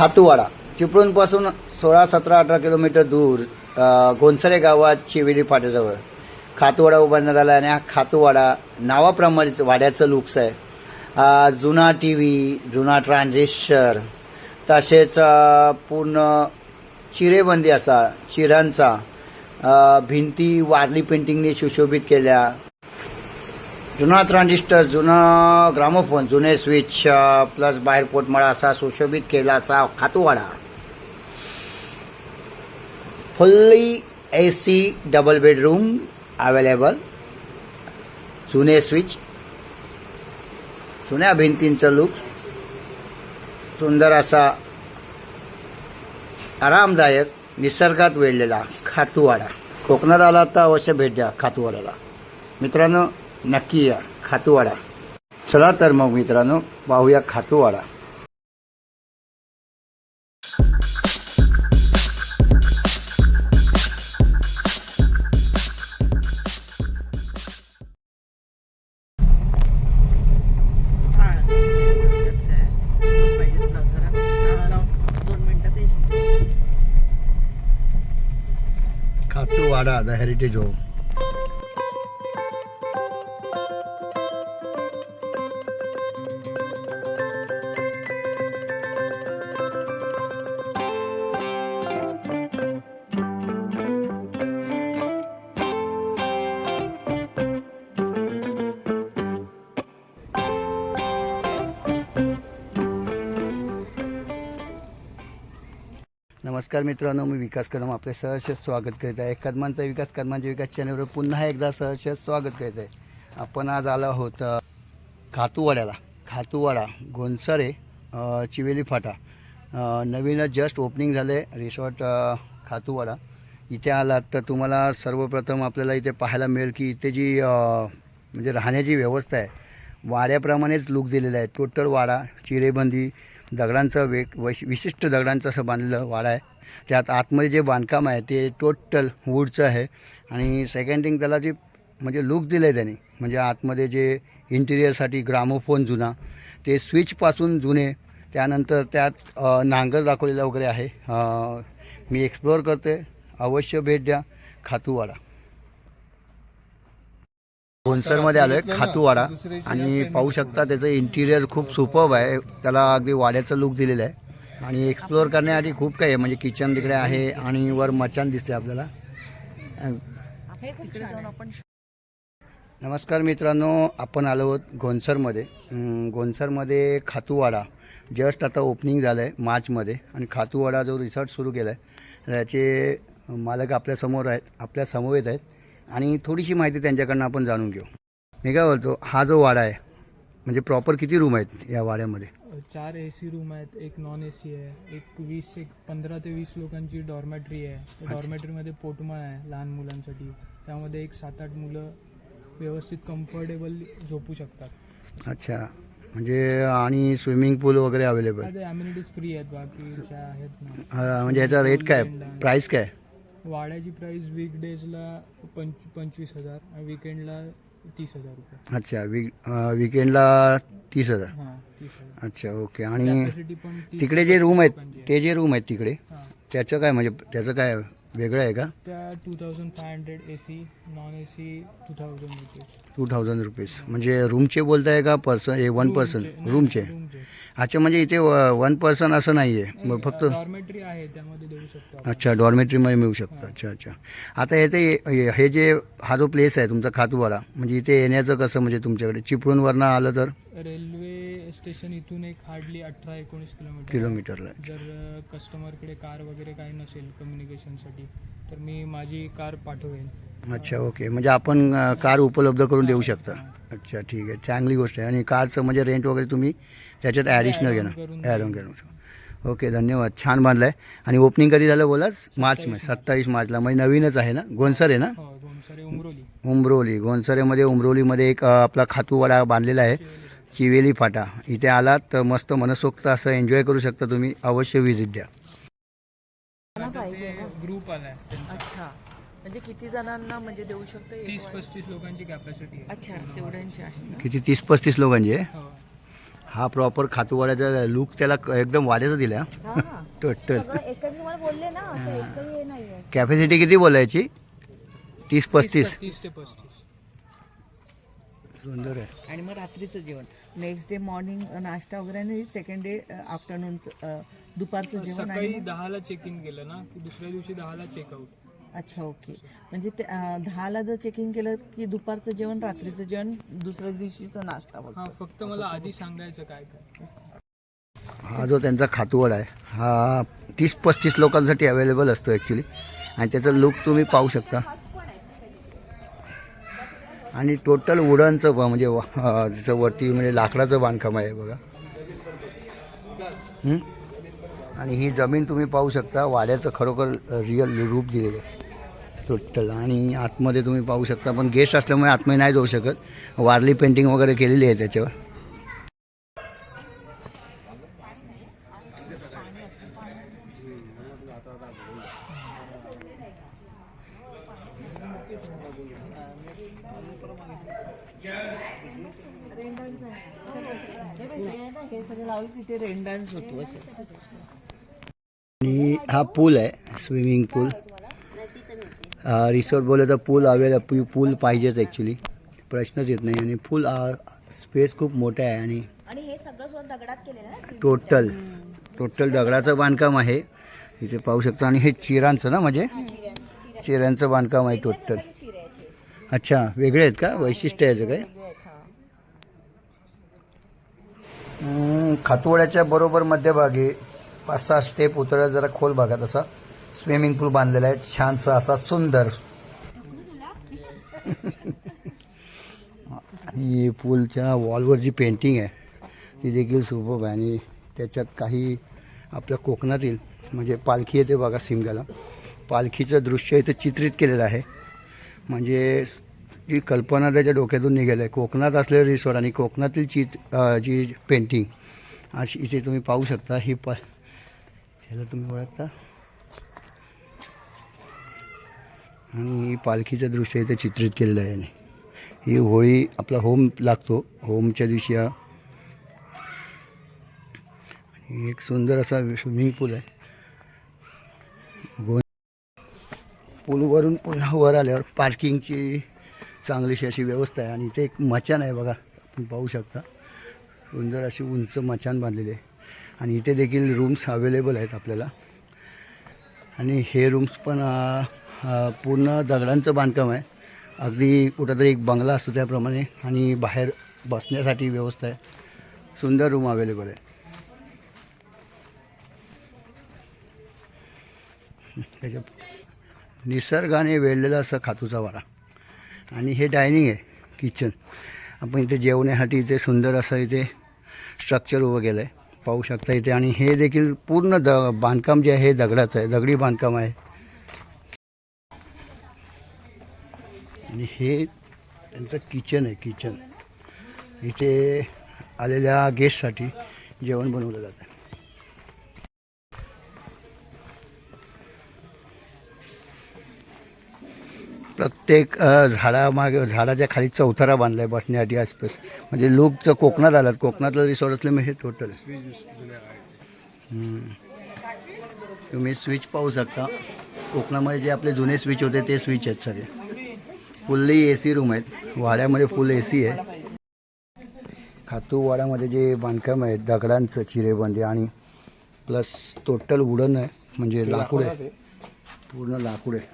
खातूवाडा. चिपळूणपासून सोळा सतरा अठरा किलोमीटर दूर गोंसरे गावात शिवेली फाट्याजवळ. खातूवाडा उभारण्यात आला आणि हा खातूवाडा नावाप्रमाणेच वाड्याचं लुक्स आहे. जुना टी व्ही जुना ट्रान्झिस्टर तसेच पूर्ण चिरेबंदी असा चिरांचा भिंती वारली पेंटिंगने सुशोभित केल्या. जुना ट्रान्झिस्टर जुना ग्रामोफोन जुने स्विच प्लस बाहेर पोटमळा असा सुशोभित केला असा Khatuwada. Fully A C double bedroom available जुने स्विच जुन्या भिंतींचं लुक सुंदर असा आरामदायक निसर्गात वेढलेला खातूवाडा. कोकणात आला तर अवश्य भेट द्या खातूवाड्याला. मित्रांनो नक्की या खातूवाडा. चला तर मग मित्रांनो पाहूया Khatuwada. Khatuwada the heritage home. नमस्कार मित्रांनो मी विकास कदम आपले सहर्ष स्वागत करीत आहे. कदमांचा विकास कदमांच्या विकास चॅनलवर पुन्हा एकदा सहर्ष स्वागत करीत आहे. आपण आज आलो आहोत खातूवाड्याला. खातूवाडा गोंसारे चिवेली फाटा. नवीनच जस्ट ओपनिंग झालं आहे रिसॉर्ट खातूवाडा. इथे आलात तर तुम्हाला सर्वप्रथम आपल्याला इथे पाहायला मिळेल की इथे जी म्हणजे राहण्याची व्यवस्था आहे वाड्याप्रमाणेच लुक दिलेला आहे टोटल वाडा चिरेबंदी दगडांचं वेग वैश विशिष्ट दगडांचं असं बांधलेलं वाडा आहे. त्यात आतमध्ये जे बांधकाम आहे ते टोटल वूडचं आहे. आणि सेकंड थिंग त्याला जे म्हणजे लुक दिलं आहे त्याने म्हणजे आतमध्ये जे इंटिरियरसाठी ग्रामोफोन जुना ते स्विचपासून जुने त्यानंतर त्यात नांगर दाखवलेला वगैरे आहे. मी एक्सप्लोअर करते अवश्य भेट द्या. खातूवाडा. बोनसरमध्ये आलो आहे खातूवाडा. आणि पाहू शकता त्याचं इंटिरियर खूप सुपर्ब आहे. त्याला अगदी वाड्याचं लुक दिलेलं आहे. आणि एक्सप्लोअर करण्यासाठी खूप काही आहे. म्हणजे किचन तिकडे आहे आणि वर मचान दिसते आपल्याला. नमस्कार मित्रांनो आपण आलो आहोत घोनसरमध्ये घोनसरमध्ये खातूवाडा. जस्ट आता ओपनिंग झालं आहे मार्चमध्ये. आणि खातूवाडा जो रिसॉर्ट सुरू केला आहे त्याचे मालक आपल्यासमोर आहेत आपल्या समवेत आहेत. आणि थोडीशी माहिती त्यांच्याकडनं आपण जाणून घेऊ. मी काय बोलतो हा जो वाडा आहे म्हणजे प्रॉपर किती रूम आहेत या वाड्यामध्ये? चार ए सी रूम आहेत एक नॉन ए सी आहे एक वीस एक पंधरा ते वीस लोकांची डॉर्मॅटरी आहे. डॉर्मॅटरीमध्ये पोटमाळ आहे लहान मुलांसाठी. त्यामध्ये एक सात आठ मुलं व्यवस्थित कम्फर्टेबल झोपू शकतात. अच्छा. म्हणजे आणि स्विमिंग पूल वगैरे अवेलेबल अम्युनिटीज फ्री आहेत बाकीच्या आहेत म्हणजे याचा रेट काय? प्राईस काय? वाड्याची प्राईस वीक डेजला पंच पंचवीस हजार विकेंडला तीस हजार रुपये. अच्छा वीक विकेंडला तीस हजार. हां तीस हजार. अच्छा ओके आणि कॅपॅसिटी पण 30 तिकडे जे रूम आहेत. ते जे रूम आहेत तिकडे हां. त्याचं काय म्हणजे त्याचं काय वेगळं आहे का? त्या two thousand five hundred A C non A C two thousand rupees two thousand rupees म्हणजे रूमचे बोलताय का पर्सन हे वन पर्सन रूमचे अच्छा म्हणजे इथे वन पर्सन असं नाही आहे मग फक्त डॉर्मेटरी आहे त्यामध्ये देऊ शकतो. अच्छा डॉर्मेटरीमध्ये मिळू शकतं. अच्छा अच्छा. आता हे ते हे जे हा जो प्लेस आहे तुमचा खातूवाडा म्हणजे इथे येण्याचं कसं म्हणजे तुमच्याकडे? चिपळूणवरनं आलं तर? रेल्वे स्टेशन इथून एक हार्डली अठरा एकोणीस किलोमीटर. किलोमीटरला. जर कस्टमरकडे कार वगैरे काही नसेल कम्युनिकेशनसाठी तर मी माझी कार पाठवेन. अच्छा ओके. म्हणजे आपण अ, कार उपलब्ध करून देऊ शकता. अच्छा ठीक आहे. चांगली गोष्ट आहे. आणि कारचं म्हणजे रेंट वगैरे तुम्ही त्याच्यात ॲडिशनल add-on घेणार. ॲडॉन घेणार ओके धन्यवाद. छान बांधलं आहे आणि ओपनिंग कधी झालं बोलाच? मार्चमध्ये सत्तावीस मार्चला. म्हणजे नवीनच आहे ना? गोनसर आहे ना? हो गोमसारे उमरोली. उमरोली. गोनसरेमध्ये उमरोलीमध्ये एक अ, आपला खातूवाडा बांधलेला आहे. चिवेली फाटा. इथे आलात तर मस्त मनसोक्त असं एन्जॉय करू शकता तुम्ही. अवश्य व्हिजिट द्या. ग्रुप आलाय. म्हणजे किती जणांना म्हणजे देऊ शकतो तीस पस्तीस लोकांची कॅपॅसिटी आहे. अच्छा तेवढ्यांची आहे? किती? तीस पस्तीस लोकांची आहे? हो. हा प्रॉपर खातूवाड्याचा लुक त्याला क- एकदम वाड्याचा दिला. हा. टोटल सगळं एकच तुम्हाला बोलले ना असं एकही हे नाहीये. कॅपॅसिटी किती बोलायची? तीस पस्तीस. तीस ते पस्तीस. सुंदर आहे. आणि मग रात्रीचं जेवण. नेक्स्ट डे मॉर्निंग नाश्ता वगैरे आणि सेकंड डे आफ्टरनून दुपारचं जेवण आणि सकाळी मग- दहाला चेक इन केलं ना की दुसऱ्या दिवशी दहाला चेकआउट अच्छा ओके. म्हणजे ते अं, दहाला जर चेक इन केलं की दुपारचं जेवण रात्रीचं जेवण दुसऱ्या दिवशीचा नाश्ता हा वगैरे फक्त मला आधी सांगायचं काय काय. हा जो त्यांचा खातूवड आहे हा तीस पस्तीस लोकांसाठी अवेलेबल असतो ॲक्च्युली आणि त्याचं लुक तुम्ही पाहू शकता. आणि टोटल वुडनचं ब- म्हणजे वा- अं, त्याचं वरती म्हणजे लाकडाचं बांधकाम आहे बघा. हं? आणि ही जमीन तुम्ही पाहू शकता वाड्याचं खरोखर रिअल रूप दिलेलं आहे. टोटल आणि आतमध्ये तुम्ही पाहू शकता पण गेस्ट असल्यामुळे आतमध्ये नाही जाऊ शकत. वारली पेंटिंग वगैरे केलेली आहे त्याच्यावर. हे आणि हा पूल आहे स्विमिंग पूल रिसॉर्ट बोललं तर पूल अवेलेबल पूल पाहिजेच ॲक्च्युली प्रश्नच येत नाही आणि फुल स्पेस खूप मोठा आहे आणि हे टोटल टोटल दगडाचं बांधकाम आहे. इथे पाहू शकता आणि हे चिरांचं ना म्हणजे? चिऱ्यांचं बांधकाम आहे टोटल अच्छा वेगळे आहेत का? वैशिष्ट्य आहे याचं काय? खातोड्याच्या बरोबर मध्यभागी पाच सहा स्टेप उतरत जरा खोल भागात असा. स्विमिंग पूल बांधलेला आहे. छानसा असा सुंदर. आणि पूलच्या वॉलवर जी पेंटिंग आहे ती देखील सुबब आहे. आणि त्याच्यात काही आपल्या कोकणातील म्हणजे पालखी येते बघा सिमग्याला पालखीचं दृश्य इथे चित्रित केलेलं आहे. म्हणजे जी कल्पना त्याच्या डोक्यातून निघाली आहे. कोकणात असलेलं रिसॉर्ट आणि कोकणातील चित जी पेंटिंग अशी इथे तुम्ही पाहू शकता. ही प ह्याला तुम्ही ओळखता? आणि ही पालखीचं दृश्य इथे चित्रित केलेलं आहे. याने. ही होळी आपला होम लागतो. होमच्या दिवशी हा. एक सुंदर असा स्विमिंग पूल आहे. पूलवरून पुन्हा वर आल्यावर पार्किंगची चांगलीशी अशी व्यवस्था आहे. आणि इथे एक मचान आहे बघा. आपण पाहू शकता. सुंदर अशी उंच मचान बांधलेली आहे. आणि इथे देखील रूम्स अवेलेबल आहेत आपल्याला. आणि हे रूम्स पण पूर्ण दगडांचं बांधकाम आहे. अगदी कुठंतरी एक बंगला असतो त्याप्रमाणे आणि बाहेर बसण्यासाठी व्यवस्था आहे. सुंदर रूम अवेलेबल आहे. त्याच्या निसर्गाने वेढलेला असं खातूचा वारा. आणि हे डायनिंग आहे किचन आपण इथे जेवण्यासाठी इथे सुंदर असं इथे स्ट्रक्चर उभं केलं आहे पाहू शकता इथे. आणि हे देखील पूर्ण द बांधकाम जे आहे हे दगडाचं आहे. दगडी बांधकाम आहे. आणि हे त्यांचं किचन आहे किचन. इथे आलेल्या गेस्टसाठी जेवण बनवलं जातं. प्रत्येक झाडामागे झाडाच्या खाली चौथारा बांधला आहे बसण्यासाठी आसपास म्हणजे लोकचं कोकणात आलात कोकणातलं रिसॉर्ट असल्यामुळे हे टोटल तुम्ही स्विच पाहू शकता. कोकणामध्ये जे आपले जुने स्विच होते ते स्विच आहेत सगळे. फुल्ली ए सी रूम आहेत. वाड्यामध्ये फुल ए सी आहे. खातू वाड्यामध्ये जे बांधकाम आहे दगडांचं चिरेबंदी आणि प्लस टोटल वुडन आहे म्हणजे लाकूड आहे. पूर्ण लाकूड आहे.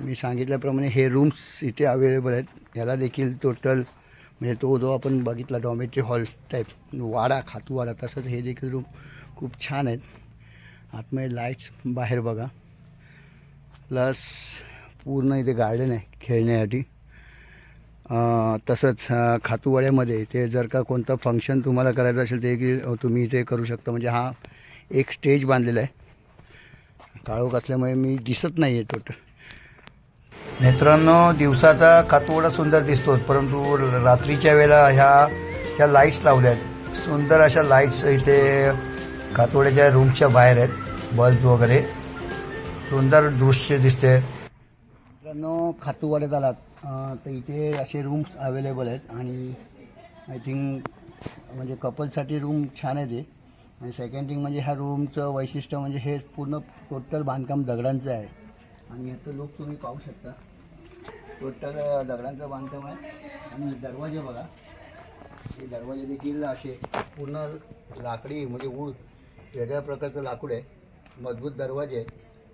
मी सांगितल्याप्रमाणे हे रूम्स इथे अवेलेबल आहेत. याला देखील टोटल म्हणजे तो जो आपण बघितला डॉमेटरी हॉल टाईप वाडा खातूवाडा तसंच हे देखील रूम खूप छान आहेत. आतमध्ये लाईट्स बाहेर बघा. प्लस पूर्ण इथे गार्डन आहे खेळण्यासाठी. तसंच अं, खातूवाड्यामध्ये ते जर का कोणतं फंक्शन तुम्हाला करायचं असेल ते की तुम्ही इथे करू शकता. म्हणजे हा एक स्टेज बांधलेला आहे. काळोख असल्यामुळे मी दिसत नाही आहे टोटल मित्रांनो दिवसाचा खातवडा सुंदर दिसतो. परंतु रात्रीच्या वेळेला ह्या ह्या लाईट्स लावल्या आहेत सुंदर अशा लाईट्स इथे कातोड्याच्या रूमच्या बाहेर आहेत. बल्ब वगैरे. सुंदर दृश्य दिसते. मित्रांनो खातूवाड्यात आलात तर इथे असे रूम्स अवेलेबल आहेत आणि आय थिंक म्हणजे कपलसाठी रूम छान आहे ते. आणि सेकंड थिंग म्हणजे ह्या रूमचं वैशिष्ट्य म्हणजे हे पूर्ण टोटल बांधकाम दगडांचं आहे. आणि याचं लुक तुम्ही पाहू शकता. टोटल दगडांचं बांधकाम आहे. आणि दरवाजे बघा. हे दरवाजे देखील असे पूर्ण लाकडी म्हणजे वूड वेगळ्या प्रकारचं लाकूड आहे मजबूत दरवाजे आहेत.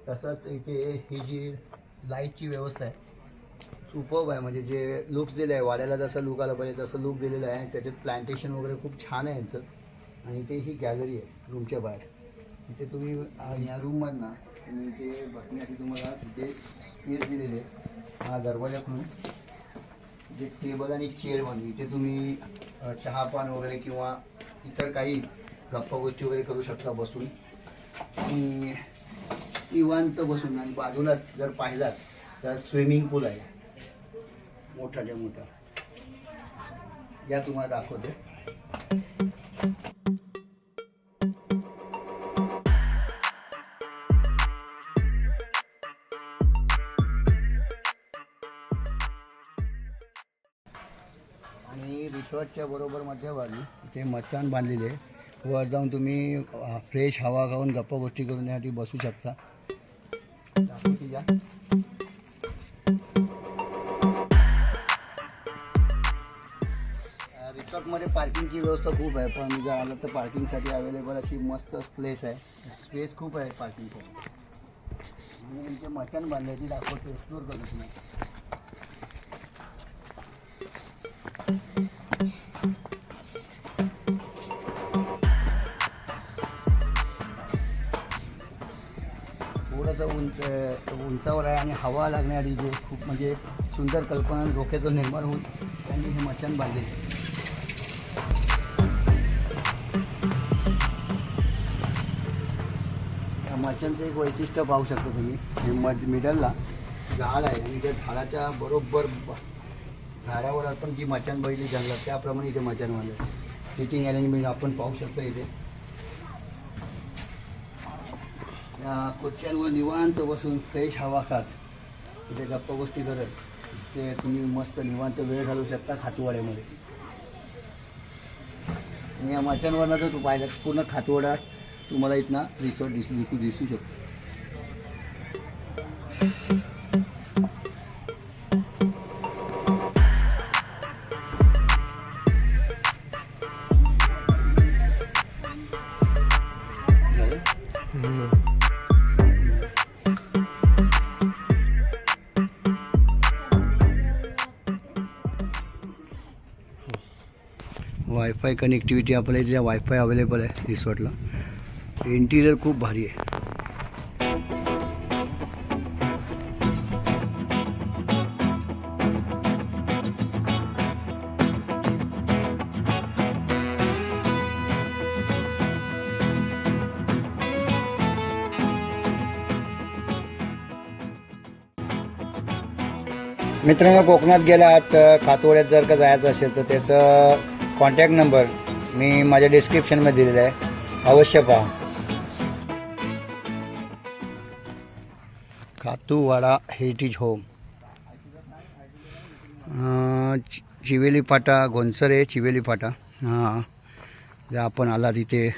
तसंच इथे ही जी लाईटची व्यवस्था आहे सुपर्ब आहे म्हणजे जे लुक्स दिले आहे वाड्याला जसं लुक आलं पाहिजे तसं लुक दिलेलं आहे. त्याच्यात प्लांटेशन वगैरे खूप छान आहे यांचं. आणि ते ही गॅलरी आहे रूमच्या बाहेर. इथे तुम्ही या रूममधनं तुम्ही इथे बसण्यासाठी तुम्हाला तिथे स्पेस दिलेले आहे. हा दरवाजा जे टेबल आणि चेअर म्हणून. इथे तुम्ही चहापान वगैरे किंवा इतर काही गप्पा गोष्टी वगैरे करू शकता बसून. आणि निवांत बसून आणि बाजूलाच जर पाहिलात तर स्विमिंग पूल आहे. मोठाच्या मोठा. या तुम्हाला दाखवते. आणि रिसॉर्टच्या बरोबर मध्यभागी इथे मचान बांधलेले आहे. वर जाऊन तुम्ही फ्रेश हवा खाऊन गप्पा गोष्टी करून यासाठी बसू शकता. रिसॉर्टमध्ये पार्किंगची व्यवस्था खूप आहे पण जर आलं तर पार्किंगसाठी अवेलेबल अशी मस्त प्लेस आहे. स्पेस खूप आहे पार्किंगसाठी म्हणजे इथे मचान बांधले ती दाखवतो एक्सप्लोर करतो तुम्ही. उंच उंचावर आहे आणि हवा लागण्याआधी जे खूप म्हणजे सुंदर कल्पना डोक्याचं निर्माण होऊन त्यांनी हे मचान बांधले. या मचानचं एक वैशिष्ट्य पाहू शकता तुम्ही. हे मध मिडलला झाड आहे. आणि त्या झाडाच्या बरोबर झाडावर आपण जी मचान बघितली जंगलात त्याप्रमाणे इथे मचान बांधलं. सिटिंग अरेंजमेंट आपण पाहू शकतो इथे. या खुर्च्यांवर निवांत बसून फ्रेश हवा खात. इथे गप्पा गोष्टी करत. ते तुम्ही मस्त निवांत वेळ घालू शकता खातवाड्यामध्ये. आणि या मचांवरनं जर तू पाहिलं पूर्ण खातुवाडा तुम्हाला इथनं रिसॉर्ट दिसू दिसू दिसू शकतो. वायफाय कनेक्टिव्हिटी आपल्या इथे वायफाय अवेलेबल आहे रिसॉर्टला इंटिरियर खूप भारी आहे. मित्रांनो कोकणात गेलात तर खातोड्यात जर का जायचं असेल तर त्याचं कॉन्टॅक्ट नंबर मी माझ्या डिस्क्रिप्शनमध्ये दिलेला आहे. अवश्य पहा. खातूवाडा हेरिटेज होम चि- चिवेली फाटा आहे चिवेली फाटा हां. जर आपण आला तिथे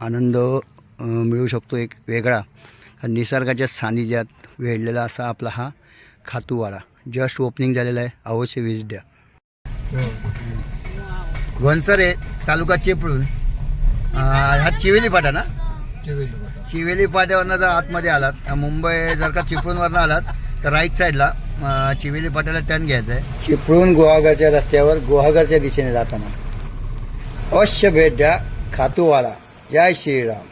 आनंद मिळू शकतो एक वेगळा. निसर्गाच्या सानिध्यात वेढलेला असा आपला हा खातूवाडा जस्ट ओपनिंग झालेला आहे. अवश्य व्हिजिट द्या. हो, वनसरे तालुका चिपळूण. हा चिवेली फाटा ना? चिवेली फाट्यावरनं जर आतमध्ये आलात मुंबई जर का चिपळूणवरनं आलात तर राईट साईडला चिवेली फाट्याला टर्न घ्यायचा आहे चिपळूण गुहागरच्या रस्त्यावर गुहागरच्या दिशेने जाताना अवश्य भेट द्या खातूवाडा जय श्रीराम.